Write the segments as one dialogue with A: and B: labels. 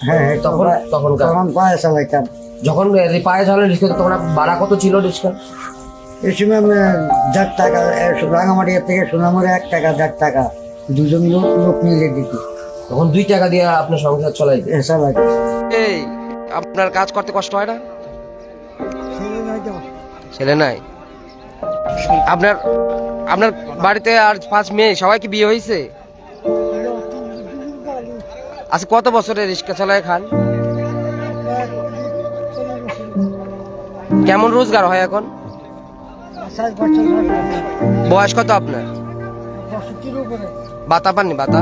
A: হ্যাঁ হ্যাঁ
B: তখন তখন
A: তখন পায়ে চালাইতাম।
B: যখন এই পায়ে চালানো রিক্সা তখন আপনার ভাড়া কত ছিল রিক্সা
A: এই সময় আমি দেড় টাকা এ, রাঙামাটিয়া থেকে সোনামুড়ে এক টাকা দেড় টাকা দুজন লোক লোক মিলে দিত।
B: তখন দুই টাকা দিয়ে আপনার সংসার চলাই
A: চালাইতাম।
B: এই আপনার কাজ করতে কষ্ট হয় না? ছেলে নাই? আপনার আপনার বাড়িতে আর পাঁচ মেয়ে সবাই কি বিয়ে হয়েছে? আচ্ছা কত বছরের রিক্সা চালায় খান? কেমন রোজগার হয় এখন? বয়স কত আপনার? বাতা পাননি বাতা?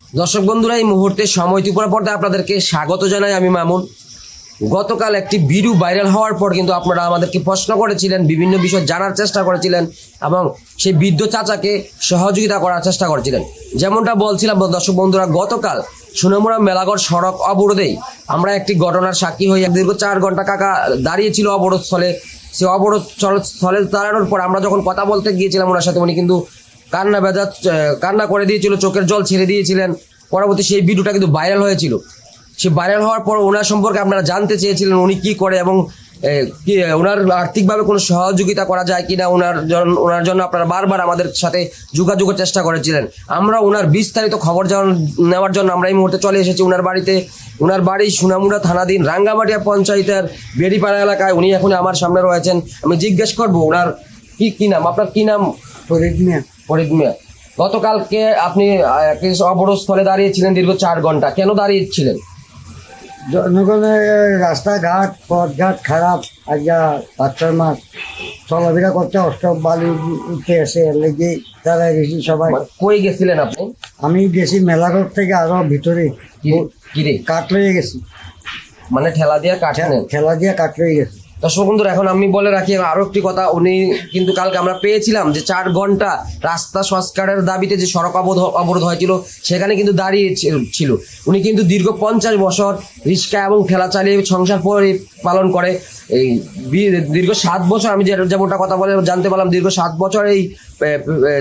B: দর্শক বন্ধুরা এই মুহূর্তে সময় ত্রিপুরা পর্দায় আপনাদেরকে স্বাগত জানাই আমি মামুন। গতকাল একটি ভিডিও ভাইরাল হওয়ার পর কিন্তু আপনারা আমাদেরকে প্রশ্ন করেছিলেন, বিভিন্ন বিষয় জানার চেষ্টা করেছিলেন এবং সেই বৃদ্ধ চাচাকে সহযোগিতা করার চেষ্টা করেছিলেন। যেমনটা বলছিলাম দর্শক বন্ধুরা, গতকাল সুনামুরা মেলাগড় সড়ক অবরোধেই আমরা একটি ঘটনার সাক্ষী হয়ে দীর্ঘ চার ঘণ্টা কাকা দাঁড়িয়েছিল অবরোধ স্থলে সে অবরোধ স্থলে দাঁড়ানোর পর আমরা যখন কথা বলতে গিয়েছিলাম ওনার সাথে, উনি কিন্তু কান্না বেজা কান্না করে দিয়েছিল, চোখের জল ছেড়ে দিয়েছিলেন। পরবর্তী সেই ভিডিওটা কিন্তু ভাইরাল হয়েছিল। সে ভাইরাল হওয়ার পর ওনার সম্পর্কে আপনারা জানতে চেয়েছিলেন উনি কি করে এবং কি ওনার আর্থিকভাবে কোনো সহযোগিতা করা যায় কিনা ওনার জন্য ওনার জন্য আপনারা বারবার আমাদের সাথে যোগাযোগের চেষ্টা করেছিলেন। আমরা ওনার বিস্তারিত খবর নেওয়ার জন্য আমরা এই মুহূর্তে চলে এসেছি ওনার বাড়িতে। ওনার বাড়ি সুনামুড়া থানাধীন রাঙ্গামাটিয়া পঞ্চায়েতের বেড়িপাড়া এলাকায়। উনি এখন আমার সামনে রয়েছেন। আমি জিজ্ঞেস করব ওনার কি কি নাম? আপনার কি নাম?
A: ফরিদ মিয়া।
B: ফরিদ মিয়া। গতকালকে আপনি অবরোধ স্থলে দাঁড়িয়েছিলেন দীর্ঘ চার ঘণ্টা। কেন দাঁড়িয়েছিলেন?
A: জনগণের রাস্তাঘাট পথঘাট খারাপ আজ্ঞা বাচ্চার মাছ চলাফেরা করতে অষ্ট বালি উঠে এসে লেগে তারা গেছি সবাই।
B: মানে কই গেছিলেন আপনি?
A: আমি গেছি মেলাঘর থেকে আরও ভিতরে।
B: কাট
A: কাঠ লয়ে গেছি।
B: মানে ঠেলা দিয়ে কাঠ
A: ঠেলা দিয়ে কাঠ লয়ে গেছি।
B: দর্শক বন্ধুরা, এখন আমি বলে রাখি, আরও একটি কথা, উনি কিন্তু কালকে আমরা পেয়েছিলাম যে চার ঘণ্টা রাস্তা সংস্কারের দাবিতে যে সড়ক অবরোধ অবরোধ হয়েছিল, সেখানে কিন্তু দাঁড়িয়ে ছিল। উনি কিন্তু দীর্ঘ পঞ্চাশ বছর রিক্সা এবং ঠেলা চালিয়ে সংসার পালন করে। এই দীর্ঘ সাত বছর, আমি যেমনটা কথা বলে জানতে পারলাম, দীর্ঘ সাত বছর এই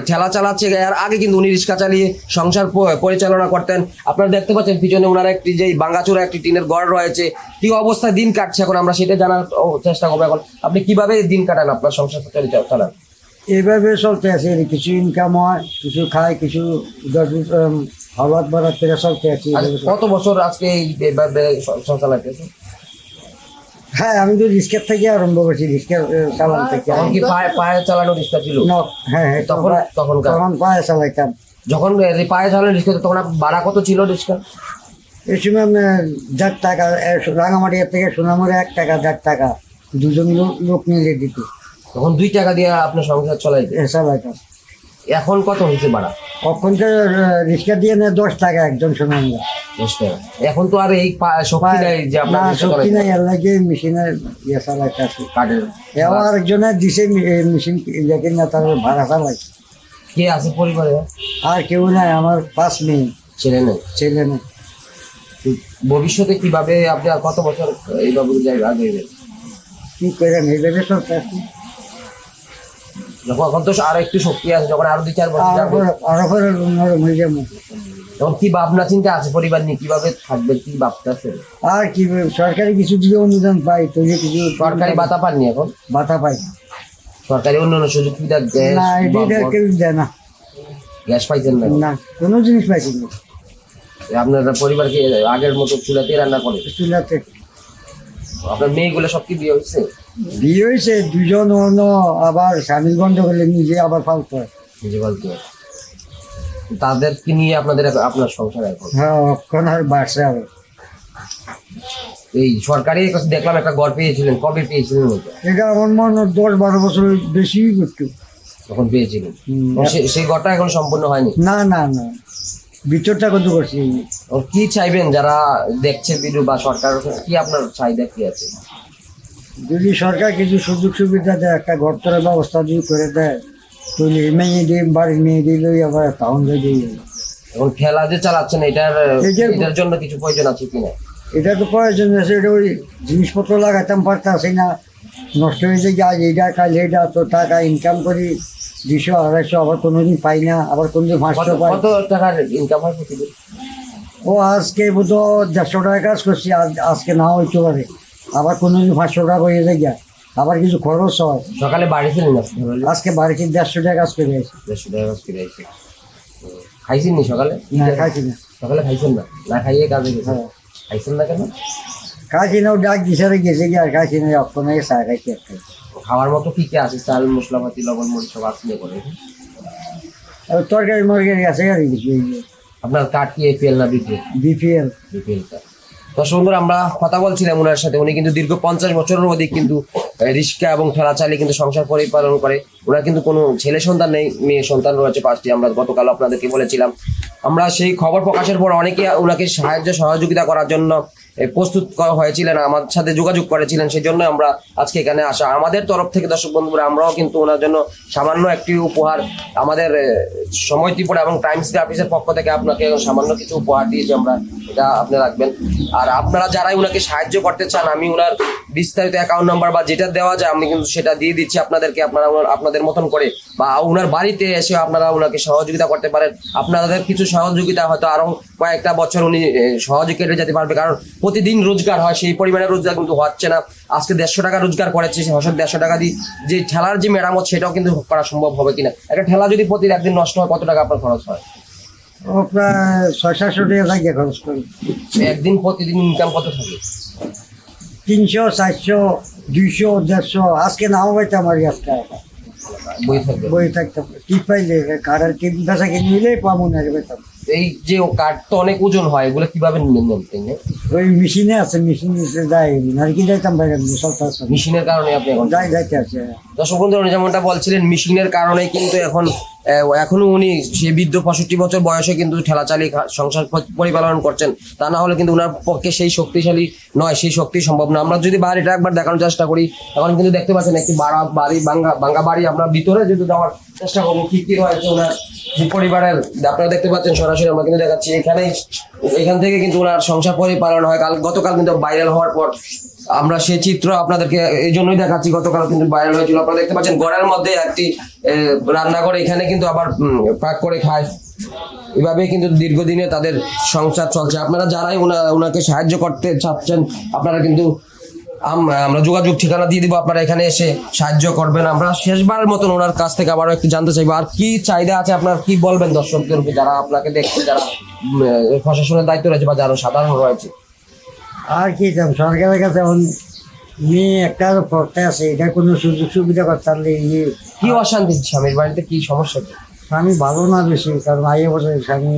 B: ঠেলা চালাচ্ছে, এর আগে কিন্তু উনি রিক্সা চালিয়ে সংসার পরিচালনা করতেন। আপনারা দেখতে পাচ্ছেন, পিছনে ওনার একটি যে বাঙ্গাচুরা একটি টিনের ঘর রয়েছে। কি অবস্থায় দিন কাটছে এখন আমরা সেটা জানার চেষ্টা করব এখন। আপনি কীভাবে দিন কাটান আপনার সংসার চালান
A: এইভাবে চলতে আছে কিছু ইনকাম হয় কিছু খায় কিছু হওয়ার বাড়ার থেকে চলতে আছে
B: আর কত বছর আজকে এই এইভাবে সংসার চালাইতেছে
A: হ্যাঁ আমি তো রিস্কের থেকে আরম্ভ করছি রিস্কের চালান থেকে।
B: তখন কি পায়ে পায়ে চালানো রিক্সা ছিল?
A: ন- হ্যাঁ হ্যাঁ
B: তখন তখনকার
A: তখন পায়ে চালাইতাম।
B: যখন পায়ে চালানো রিক্সা তখন ভাড়া কত ছিল রিক্সা
A: এই সময় আমি দেড় টাকা এ, রাঙামাটিয়া থেকে সোনামুড়ে এক টাকা দেড় টাকা। দুজন লোক লোক মিলে দিত
B: তখন দুই টাকা দিয়ে আপনার সংসার
A: চলাই চালাইতাম
B: এখন কত হয়েছে ভাড়া?
A: কখন তো রিক্সা দিয়ে নেয় দশ টাকা একজন সোনামুড়া
B: দশ টাকা। এখন তো আর এই শক্তি নাই যে
A: না
B: আপনার
A: শক্তি। নাই এর লাগে মেশিনের ইয়ে চালাইতেছে
B: কাঠের
A: এও আরেকজনের দিছে মেশিন ইয়ে কিনা তার ভাড়া চালাই
B: কে আছে পরিবারে?
A: আর কেউ নাই আমার পাঁচ মেয়ে।
B: ছেলে নেই?
A: ছেলে নেই।
B: ভবিষ্যতে কীভাবে আপনি আর কত বছর এইভাবে যাই- আগে যাবেন?
A: কি করে
B: যখন এখন তো আরও একটু শক্তি আছে যখন আরও দুই চার বছর যাবে।
A: আরও পরে নরম হয়ে যাব।
B: তখন কি ভাবনা চিন্তা আছে পরিবার নিয়ে? কীভাবে থাকবে কি ভাবতেছে
A: আর কি সরকারি কিছু যদি অনুদান পাই তৈরি কিছু
B: সরকারি ভাতা পাননি এখন?
A: বাতা পাই
B: সরকারি অন্যান্য সুযোগ সুবিধা গ্যাস
A: না এটা কেউ দেয় না।
B: গ্যাস পাইছেন না
A: না কোনো জিনিস পাইছি না।
B: আপনার পরিবারকে আগের মতো চুলাতে রান্না করে
A: চুলাতে
B: আপনার মেয়েগুলো সব কি বিয়ে হয়েছে?
A: বিয়ে হয়েছে দুজন অন্য আবার স্বামীর গন্ধ করলে নিজে আবার ফালতে
B: নিজে হবে। তাদেরকে নিয়ে আপনাদের আপনার সংসার এখন?
A: হ্যাঁ অক্ষণ আর বাড়ছে আবার
B: এই সরকারি দেখলাম একটা গড় পেয়েছিলেন কবে পেয়েছিলেন
A: এটা আমার মনে হয় দশ বারো বছর বেশি করতো
B: তখন পেয়েছিলেন। সেই গড়টা এখন সম্পূর্ণ হয়নি?
A: না না না। ভিতরটা কত করছি।
B: কি চাইবেন যারা দেখছে ভিডিও বা সরকার কি আপনার চাহিদা কি আছে?
A: যদি সরকার কিছু সুযোগ সুবিধা দেয় একটা ঘরতলার ব্যবস্থা যদি করে দেয় তাহলে মেয়ে দিয়ে বাড়ির মেয়ে দিলে আবার টাউন দিয়ে
B: এবং খেলা যে চালাচ্ছেন এটার এটার জন্য কিছু প্রয়োজন আছে কিনা
A: এটা তো প্রয়োজন আছে এটা ওই জিনিসপত্র লাগাইতাম পারতাছি না নষ্ট কি আজ এইটা কাল এইটা তো টাকা ইনকাম করি দুশো আড়াইশো আবার কোনোদিন পাই না আবার কোনোদিন পাঁচশো পাই।
B: কত টাকার ইনকাম হয় প্রতিদিন?
A: ও আজকে বোধ দেড়শো টাকা কাজ করছি আজকে না হইতে পারে আবার কোনোদিন পাঁচশো টাকা হয়ে যায় গিয়া। আবার কিছু খরচ হয়।
B: সকালে বাড়ি ছিলেন আপনি
A: আজকে বাড়িতে দেড়শো টাকা কাজ করে আছে
B: দেড়শো টাকা কাজ করে আইছে খাইছেন নি সকালে?
A: না খাইছি না।
B: সকালে খাইছেন না? না খাইয়ে কাজে গেছেন?
A: হ্যাঁ।
B: খাইছেন না কেন?
A: খাইছি না ও ডাক দিছে গেছে কি আর খাইছি না অক্ষণ চা খাইছি একটা
B: খাওয়ার মতো কি কি আছে? চাল মশলাপাতি লবণ মরিচ সব আসলে করে
A: তরকারি মরকারি আছে আর
B: আপনার কাঠ কি এপিএল না বিপিএল
A: বিপিএল
B: বিপিএল কার্ড দর্শক বন্ধুরা আমরা কথা বলছিলাম ওনার সাথে। উনি কিন্তু দীর্ঘ পঞ্চাশ বছরের অধিক কিন্তু রিক্সা এবং ঠেলা চালিয়ে কিন্তু সংসার পরিপালন করে। ওনার কিন্তু কোনো ছেলে সন্তান নেই, মেয়ে সন্তান রয়েছে পাঁচটি। আমরা গতকাল আপনাদেরকে বলেছিলাম। আমরা সেই খবর প্রকাশের পর অনেকে ওনাকে সাহায্য, সহযোগিতা করার জন্য প্রস্তুত হয়েছিলেন, আমার সাথে যোগাযোগ করেছিলেন। সেই জন্য আমরা আজকে এখানে আসা। আমাদের তরফ থেকে দর্শক বন্ধুরা, আমরাও কিন্তু ওনার জন্য সামান্য একটি উপহার, আমাদের সময় ত্রিপুরা এবং টাইমস গ্রাফিসের পক্ষ থেকে আপনাকে সামান্য কিছু উপহার দিয়েছি আমরা। এটা আপনি রাখবেন। আর আপনারা যারাই ওনাকে সাহায্য করতে চান, আমি ওনার বিস্তারিত অ্যাকাউন্ট নাম্বার বা যেটা দেওয়া যায়, আমি কিন্তু সেটা দিয়ে দিচ্ছি আপনাদেরকে, আপনারা আপনাদের মতন করে। বা ওনার বাড়িতে এসে আপনারা ওনাকে সহযোগিতা করতে পারেন। আপনাদের কিছু সহযোগিতা হয়তো আরও কয়েকটা বছর উনি কেটে যেতে পারবে। কারণ প্রতিদিন রোজগার হয়, সেই পরিমাণে রোজগার কিন্তু হচ্ছে না। আজকে দেড়শো টাকা রোজগার করেছে হয়তো দেড়শো টাকা দিয়ে যে ঠেলার যে মেরামত, সেটাও কিন্তু করা সম্ভব হবে কিনা? একটা ঠেলা যদি প্রতি একদিন নষ্ট হয়, কত টাকা আপনার খরচ হয়?
A: ও প্রায় ছয় সাতশো টাকা খরচ করি।
B: একদিন প্রতিদিন ইনকাম কত থাকে?
A: তিনশো চারশো দুইশো দেড়শো। আজকে নাও
B: বই
A: থাকতাম টিপ পাইলে? কারার টিপ বেচা কিনে নিলেই পাবো না পেতাম
B: এই যে ও কাঠ তো অনেক ওজন হয় এগুলো কীভাবে নেন
A: ওই মেশিনে আছে মেশিন যাই আর কি যাইতাম বাইরে
B: মেশিনের কারণে আপনি এখন
A: যাই যাইতে আছে।
B: দর্শক বন্ধু যেমনটা বলছিলেন মেশিনের কারণে কিন্তু এখন এখনও উনি সে বৃদ্ধ পঁয়ষট্টি বছর বয়সে কিন্তু ঠেলা চালিয়ে সংসার পরিপালন করছেন, তা না হলে কিন্তু ওনার পক্ষে সেই শক্তিশালী নয়, সেই শক্তি সম্ভব না। আমরা যদি বাড়িটা একবার দেখানোর চেষ্টা করি, এখন কিন্তু দেখতে পাচ্ছেন একটি বাড়া, বাড়ি, বাঙ্গা বাঙ্গা বাড়ি আমরা ভিতরে যদি যাওয়ার চেষ্টা করব, কি কি রয়েছে ওনার পরিবারের আপনারা দেখতে পাচ্ছেন সরাসরি আমরা কিন্তু দেখাচ্ছি। এখানেই, এখান থেকে কিন্তু ওনার সংসার পরিপালন হয়। কাল, গতকাল কিন্তু ভাইরাল হওয়ার পর আমরা সে চিত্র আপনাদেরকে এই জন্যই দেখাচ্ছি গতকাল কিন্তু ভাইরাল হয়েছিল। আপনারা দেখতে পাচ্ছেন ঘরের মধ্যে একটি এ, রান্নাঘর এখানে কিন্তু আবার পাক করে খায়। এভাবে কিন্তু দীর্ঘদিনে তাদের সংসার চলছে। আপনারা যারাই ওনা- ওনাকে সাহায্য করতে চাচ্ছেন আপনারা কিন্তু আমরা যোগাযোগ ঠিকানা দিয়ে দিব আপনারা এখানে এসে সাহায্য করবেন। আমরা শেষবারের মতন ওনার কাছ থেকে আবারও একটু জানতে চাইব আর কি চাহিদা আছে আপনার কি বলবেন দর্শকদের যারা আপনাকে দেখছে যারা প্রশাসনের দায়িত্ব রয়েছে বা যারা সাধারণ রয়েছে?
A: আর কি দাম সরকারের কাছে এখন মেয়ে একটা পড়তে আছে এটা কোনো সুযোগ সুবিধা করতে পারলে ইয়ে
B: কি অশান্তি স্বামীর বাড়িতে? কি সমস্যা কি?
A: স্বামী ভালো না বেশি কারণ আইয়া বসে স্বামী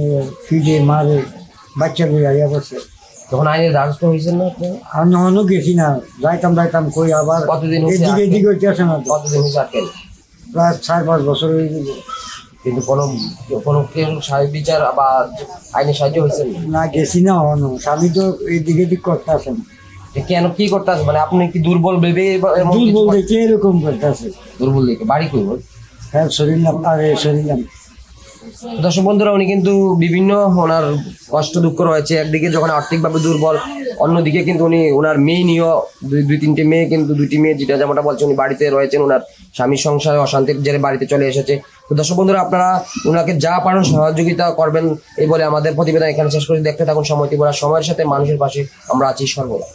A: ফিডে মারে বাচ্চা বই আইয়া বসে।
B: তখন আইনের দ্বারস্থ হয়েছেন না
A: আর নহনও গেছি না যাইতাম যাইতাম কই আবার
B: কতদিন
A: এদিকে এদিকে আসে না।
B: কতদিন হয়েছে
A: প্রায় চার পাঁচ বছর হয়ে গেল
B: কিন্তু কোনো কোনো কেউ সাহেব বিচার বা আইনি সাহায্য হয়েছে? না?
A: গেছি না হনো। স্বামী তো এদিকে এদিক করতে আসে না
B: যে কেন কি করতে আছে মানে আপনি কি দুর্বল ভেবে
A: দুর্বল দেখে এরকম করতে আছে
B: দুর্বল দেখে। বাড়ি ওর?
A: হ্যাঁ শরীর নাম আরে শরীর নাম
B: দর্শক বন্ধুরা উনি কিন্তু বিভিন্ন ওনার কষ্ট দুঃখ রয়েছে। একদিকে যখন আর্থিকভাবে দুর্বল অন্যদিকে কিন্তু উনি ওনার মেয়ে নিয়েও দুই দুই তিনটে মেয়ে কিন্তু দুটি মেয়ে যেটা যেমনটা বলছে উনি বাড়িতে রয়েছেন। ওনার স্বামীর সংসারে অশান্তির জেরে বাড়িতে চলে এসেছে। তো দর্শক বন্ধুরা, আপনারা ওনাকে যা পারেন সহযোগিতা করবেন এই বলে আমাদের প্রতিবেদন এখানে শেষ করে দেখতে থাকুন সময় ত্রিপুরা। সময়ের সাথে মানুষের পাশে আমরা আছি সর্বদা।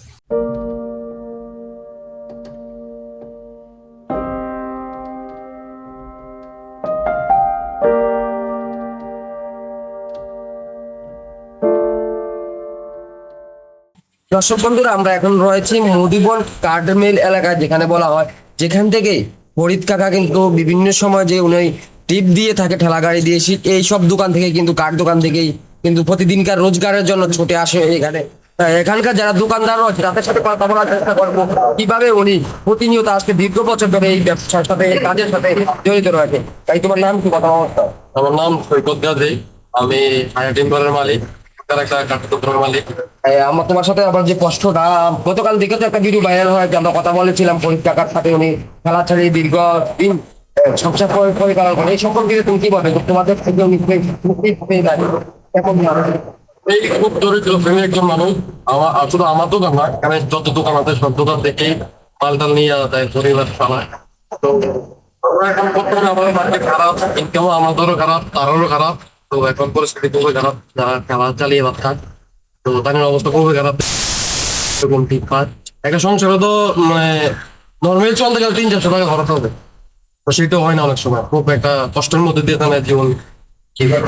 B: দর্শক বন্ধুরা, আমরা এখন রয়েছি মুদিবন কার্ডমিল এলাকায়, যেখানে বলা হয়, যেখান থেকে ফরিদ কাকা কিন্তু বিভিন্ন সময় যে উনি টিপ দিয়ে থাকে ঠেলা গাড়ি দিয়ে এই সব দোকান থেকে কিন্তু কাঠ দোকান থেকেই কিন্তু প্রতিদিনকার রোজগারের জন্য ছুটে আসে এখানে। এখানকার যারা দোকানদার রয়েছে তাদের সাথে কথা বলার চেষ্টা করব। কীভাবে উনি প্রতিনিয়ত আজকে দীর্ঘ বছর ধরে এই ব্যবসার সাথে কাজের সাথে জড়িত রয়েছে? তাই তোমার নাম কি কথা অবস্থা
C: আমার নাম সৈকত গাজী। আমি টিম্বারের মালিক
B: আমার তোমার সাথে আবার যে কষ্টটা গতকাল তো একটা ভিডিও ভাইরাল হয় যে আমরা কথা বলেছিলাম কাকার সাথে উনি খেলা ছাড়ি দীর্ঘ দিন সংসার পরি- পরিচালনা করে এই সম্পর্কে তুমি কি বলবে? তোমাদের থেকে উনি এখন
C: এই খুব দরিদ্র শ্রেণির একজন মানুষ, আমার শুধু আমার দোকান না, এখানে যত দোকান আছে, সব দোকান থেকেই মাল টাল নিয়ে তাই পরিবার চালায় তো এখন বর্তমানে আমাদের মার্কেট খারাপ ইনকামও আমাদেরও খারাপ, তারও খারাপ, তো এখন পরিস্থিতি খুবই খারাপ, যারা খেলা চালিয়ে ভাত তো তাদের অবস্থা খুবই খারাপ। এরকম ঠিক পায় একটা সংসারে তো মানে নর্মাল চলতে গেলে তিন চারশো টাকা খরচ হবে। সেটা হয় না অনেক সময়। খুব একটা কষ্টের মধ্যে দিয়ে তাদের জীবন।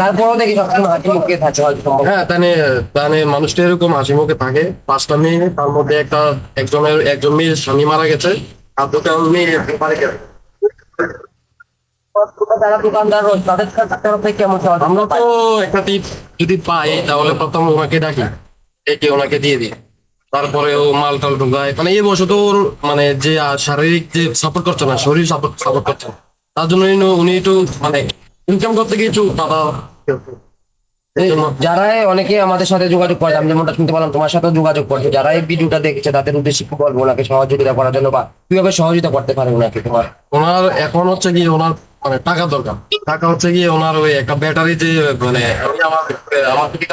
B: তারপরেও দেখি সবসময় হাঁটি মুখে থাকে
C: হ্যাঁ তাহলে তাহলে মানুষটা এরকম হাসি মুখে থাকে। পাঁচটা মেয়ে তার মধ্যে একটা একজনের একজন মেয়ের স্বামী মারা গেছে। আর দুটা মেয়ে মারা গেছে। আমরা তো একটা টিপ যদি পাই তাহলে প্রথম ওনাকে ডাকি। এটি ওনাকে দিয়ে দিই। তারপরে ও মাল টাল ঢুকায়। মানে এই বছর তো ওর মানে যে শারীরিক যে সাপোর্ট করছে না শরীর সাপোর্ট সাপোর্ট করছে না। তার জন্য উনি- একটু মানে ইনকাম করতে গিয়ে একটু বাধা এই
B: যারা অনেকে আমাদের সাথে যোগাযোগ করে আমি যেমনটা শুনতে পেলাম তোমার সাথে যোগাযোগ করছে। যারা এই ভিডিওটা দেখছে তাদের উদ্দেশ্যে কি বলব ওনাকে সহযোগিতা করার জন্য বা কীভাবে সহযোগিতা করতে পারে ওনাকে তোমার?
C: ওনার এখন হচ্ছে কি ওনার মানে টাকা দরকার। টাকা হচ্ছে কি ওনার ওই একটা ব্যাটারি যে মানে আমি আমার আমার থেকে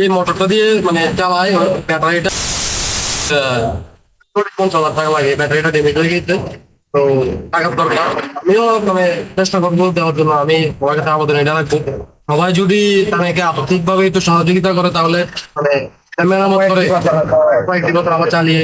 C: এই মোটরটা দিয়ে মানে চালাই ব্যাটারিটা পঞ্চাশ হাজার টাকা লাগে, ব্যাটারিটা ড্যামেজ হয়ে গেছে। তো টাকার দরকার। আমিও মানে চেষ্টা করব দেওয়ার জন্য, আমি সবার কাছে আবেদন এটা রাখব। সবাই যদি তাদেরকে আর্থিক একটু সহযোগিতা করে, তাহলে মানে ক্যামেরা মেরামত করে কয়েকটি বছর আবার চালিয়ে